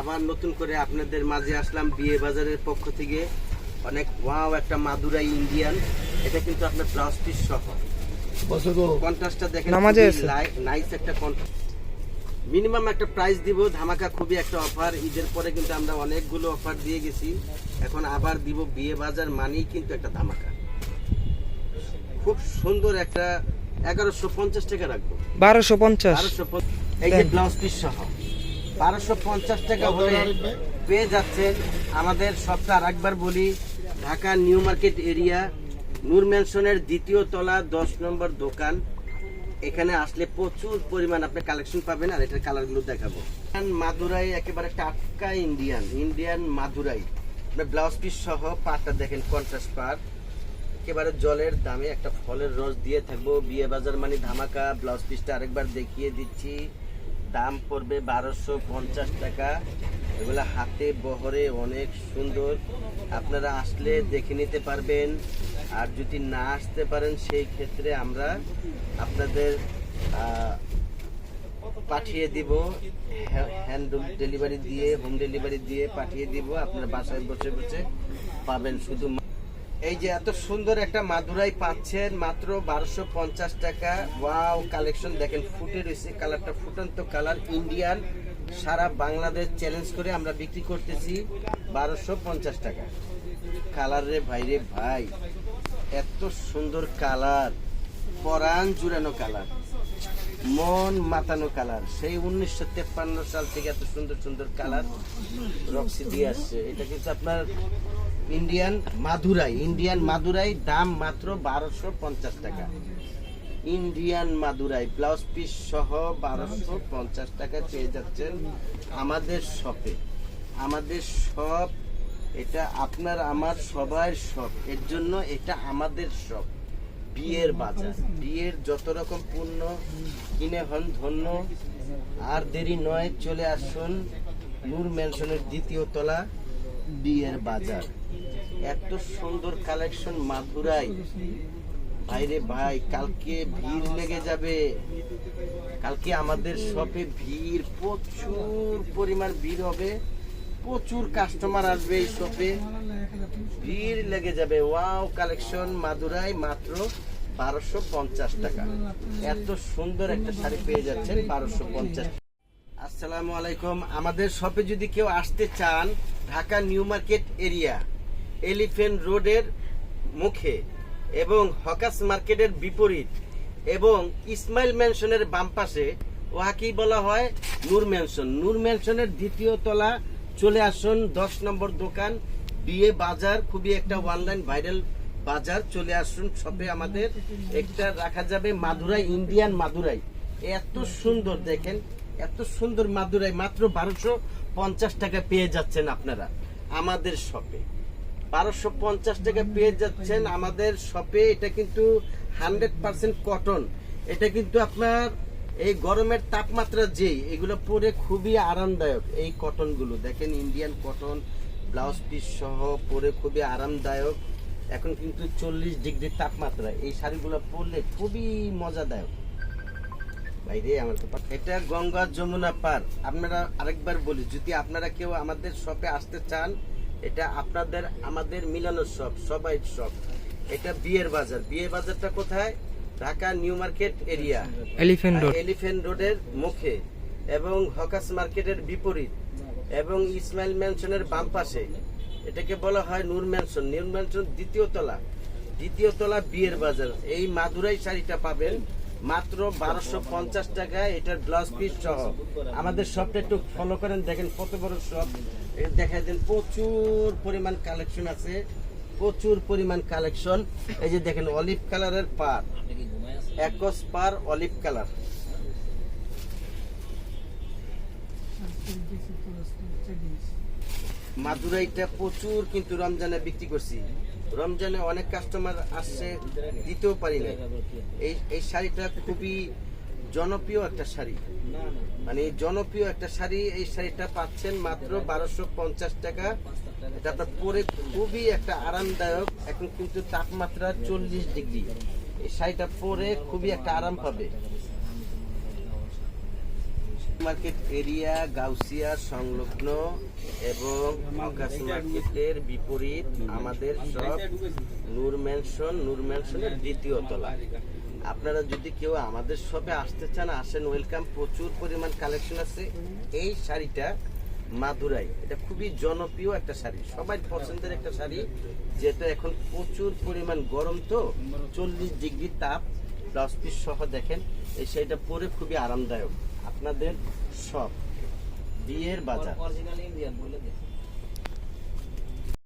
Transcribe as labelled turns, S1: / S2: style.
S1: আবার নতুন করে আপনাদের মাঝে আসলাম বিয়ে বাজারের পক্ষ থেকে। অনেক ওয়াও একটা মাদুরাই ইন্ডিয়ান এটা কিন্তু আপনার ব্লাউজ পিস সহ কন্ট্রাস্টটা দেখেন নাইস একটা কন্ট্রাস্ট মিনিমাম একটা প্রাইস দিব ধামাকা খুবই একটা অফার ঈদের পরে কিন্তু আমরা অনেকগুলো অফার দিয়ে গেছি। এখন আবার দিব বিয়ে বাজার মানেই কিন্তু একটা ধামাকা। খুব সুন্দর একটা এগারোশো পঞ্চাশ টাকা রাখব।
S2: বারোশো পঞ্চাশ।
S1: বারোশো পঞ্চাশ। এই যে ব্লাউজ পিস সহ। বারোশো পঞ্চাশ টাকা হলে পেয়ে যাচ্ছেন আমাদের সপ্তাহ আরেকবার বলি, Dhaka new market area, Noor ম্যানশনের দ্বিতীয় তলা, দশ নম্বর দোকান। এখানে আসলে প্রচুর পরিমাণ আপনি কালেকশন পাবেন আর এটার কালারগুলো দেখাবো। মাদুরাই, একেবারে টাটকা Indian Indian Madurai. Blouse piece সহ পাটটা দেখেন কন্ট্রাস্ট পাট। একেবারে জলের দামে একটা ফলের রস দিয়ে থাকব। বিয়ে বাজার মানে ধামাকা, ব্লাউজ পিসটা আরেকবার দেখিয়ে দিচ্ছি। দাম পড়বে বারোশো পঞ্চাশ টাকা। এগুলো হাতে বহরে অনেক সুন্দর। আপনারা আসলে দেখে নিতে পারবেন। আর যদি না আসতে পারেন, সেই ক্ষেত্রে আমরা আপনাদের পাঠিয়ে দিব। হ্যান্ড ডেলিভারি দিয়ে হোম ডেলিভারি দিয়ে পাঠিয়ে দিব। আপনার বাসায় বসে বসে পাবেন। শুধু এই যে এত সুন্দর একটা মাদুরাই পাচ্ছেন, মাত্র বারোশো পঞ্চাশ টাকা। ওয়াও কালেকশন দেখেন, ফুটে রয়েছে, কালারটা ফুটন্ত কালার ইন্ডিয়ান সারা বাংলাদেশ চ্যালেঞ্জ করে আমরা বিক্রি করতেছি বারোশো পঞ্চাশ টাকা। কালার রে ভাই রে ভাই, এত সুন্দর কালার, পরাণ জুড়ানো কালার, মন মাতানো কালার। সেই উনিশশো তেপ্পান্ন সাল থেকে এত সুন্দর সুন্দর কালার রক্সি দিয়ে আসছে। এটা কিন্তু আপনার ইন্ডিয়ান মাদুরাই ইন্ডিয়ান মাদুরাই দাম মাত্র বারোশো পঞ্চাশ টাকা। ইন্ডিয়ান মাদুরাই ব্লাউজ পিস সহ বারোশো পঞ্চাশ টাকা পেয়ে যাচ্ছেন আমাদের শপে আমাদের শপ এটা আপনার, আমার সবার শপ এর জন্য এটা আমাদের শপ বিয়ের বাজার। বিয়ের যত রকম পণ্য কিনে হন ধন্য, আর দেরি নয়, চলে আসুন নূর ম্যানশনের দ্বিতীয় তলা। বিয়ের বাজার। এত সুন্দর কালেকশন মাথুরাই ভাইরে ভাই, কালকে ভিড় লেগে যাবে। কালকে আমাদের শপে ভিড়, প্রচুর পরিমাণ ভিড় হবে। প্রচুর কাস্টমার আসবে এই শপে। ভিড় লেগে যাবে। ওয়াও কালেকশন মাদুরাই মাত্র বারোশো পঞ্চাশ টাকা। এত সুন্দর একটা শাড়ি পেয়ে যাচ্ছেন বারোশো পঞ্চাশ আসসালামু আলাইকুম। আমাদের শপে যদি কেউ আসতে চান, Dhaka new market area elephant রোডের মুখে এবং হকাস মার্কেটের বিপরীত এবং ইসমাইল ম্যানশনের বাম পাশে, ওহাকেই বলা হয় নূর ম্যানশন। নূর ম্যানশনের দ্বিতীয় তলা, চলে আসুন দশ নম্বর দোকান, বিয়ে বাজার, খুবই একটা অনলাইন ভাইরাল বাজার। চলে আসুন শপে আমাদের। একটা রাখা যাবে মাদুরাই, ইন্ডিয়ান মাদুরাই। এত সুন্দর, দেখেন এত সুন্দর মাদুরাই মাত্র বারোশো পঞ্চাশ টাকা পেয়ে যাচ্ছেন আপনারা আমাদের শপে। বারোশো পঞ্চাশ টাকা পেয়ে যাচ্ছেন আমাদের শপে। এটা কিন্তু হান্ড্রেড পার্সেন্ট কটন। এটা কিন্তু আপনার এই গরমের তাপমাত্রা যেই, এগুলো পরে খুবই আরামদায়ক এই কটনগুলো। দেখেন ইন্ডিয়ান কটন, ব্লাউজ পিস সহ পরে খুবই আরামদায়ক। এখন কিন্তু চল্লিশ ডিগ্রি তাপমাত্রা। এই শাড়িগুলো পরলে খুবই মজাদায়ক। বাইরে আমার তো এটা গঙ্গা যমুনা পার। আপনারা আরেকবার বলি যদি আপনারা কেউ আমাদের শপে আসতে চান এটা আপনাদের আমাদের মিলানোর শপ সবাই শপ। এটা বিয়ের বাজার। বিয়ের বাজারটা কোথায়? Dhaka new market area.
S2: Elephant road.
S1: Elephant রোডের মুখে। এবং হকাস মার্কেটের বিপরীত। এবং ইসমাইল ম্যানশনের বাম পাশে। এটাকে বলা হয় নূর ম্যানশন নূর ম্যানশন দ্বিতীয় তলা। দ্বিতীয় তলা বিয়ের বাজার। এই মাদুরাই শাড়িটা পাবেন। মাত্র বারোশো পঞ্চাশ টাকায় এটার ব্লাউজ পিস সহ। আমাদের শপটা একটু ফলো করেন, দেখেন কত বড় শপ দেখা দেন, প্রচুর পরিমাণ কালেকশন আছে, প্রচুর পরিমাণ কালেকশন এই যে দেখেন অলিভ কালারের পার একস পার অলিভ কালার মাদুরাইটা প্রচুর কিন্তু রমজানে বিক্রি করছি। রমজানে অনেক কাস্টমার আসছে, দিতেও পারি না এই এই শাড়িটা খুবই জনপ্রিয় একটা শাড়ি। মানে জনপ্রিয় একটা শাড়ি, এই শাড়িটা পাচ্ছেন মাত্র বারোশো পঞ্চাশ টাকা। এটা পরে খুবই একটা আরামদায়ক, এখন কিন্তু তাপমাত্রা চল্লিশ ডিগ্রি। এই শাড়িটা পরে খুবই একটা আরাম পাবে। মার্কেট এরিয়া গাউসিয়া সংলগ্ন এবং আকাশ মার্কেটের বিপরীত আমাদের সব নূর ম্যানশন নূর ম্যানশনের দ্বিতীয় তলা। আপনারা যদি কেউ আমাদের শপে আসতে চান, আসেন, ওয়েলকাম। প্রচুর পরিমাণ কালেকশন আছে। এই শাড়িটা মাদুরাই। এটা খুবই জনপ্রিয় একটা শাড়ি। সবাই পছন্দের একটা শাড়ি, যেটা এখন প্রচুর পরিমাণ গরম তো, চল্লিশ ডিগ্রি তাপ ব্লাউজ পিস সহ দেখেন। এই শাড়িটা পরে খুবই আরামদায়ক। আপনাদের সব। বিয়ের বাজার।
S2: অরিজিনাল ইন্ডিয়ান বলে